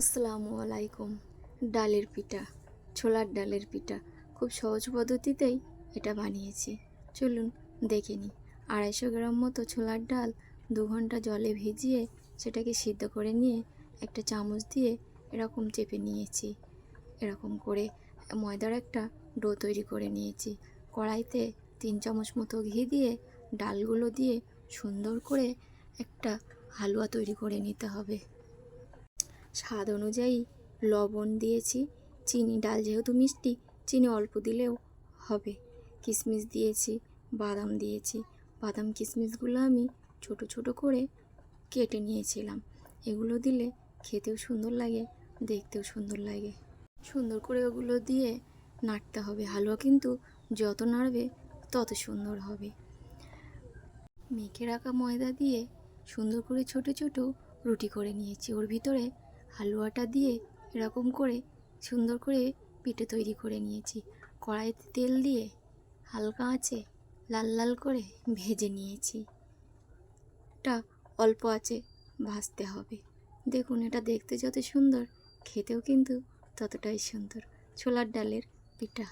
আসসালামু আলাইকুম। ডালের পিঠা, ছোলার ডালের পিঠা খুব সহজ পদ্ধতিতেই এটা বানিয়েছি। চলুন দেখে নিই। আড়াইশো গ্রাম মতো ছোলার ডাল দু ঘণ্টা জলে ভিজিয়ে সেটাকে সিদ্ধ করে নিয়ে একটা চামচ দিয়ে এরকম চেপে নিয়েছি। এরকম করে ময়দার একটা ডো তৈরি করে নিয়েছি। কড়াইতে তিন চামচ মতো ঘি দিয়ে ডালগুলো দিয়ে সুন্দর করে একটা হালুয়া তৈরি করে নিতে হবে। স্বাদ অনুযায়ী লবণ দিয়েছি। চিনি, ডাল যেহেতু মিষ্টি, চিনি অল্প দিলেও হবে। কিশমিশ দিয়েছি, বাদাম দিয়েছি। বাদাম কিশমিশগুলো আমি ছোট ছোট করে কেটে নিয়েছিলাম। এগুলো দিলে খেতেও সুন্দর লাগে, দেখতেও সুন্দর লাগে। সুন্দর করে ওগুলো দিয়ে নাড়তে হবে। হালুয়া কিন্তু যত নাড়বে তত সুন্দর হবে। মেখে রাখা ময়দা দিয়ে সুন্দর করে ছোট ছোট রুটি করে নিয়েছি। ওর ভিতরে হালুয়াটা দিয়ে এরকম করে সুন্দর করে পিঠে তৈরি করে নিয়েছি। কড়াইতে তেল দিয়ে হালকা আঁচে লাল লাল করে ভেজে নিয়েছি। এটা অল্প আছে ভাজতে হবে। দেখুন, এটা দেখতে যত সুন্দর, খেতেও কিন্তু ততটাই সুন্দর। ছোলার ডালের পিঠা।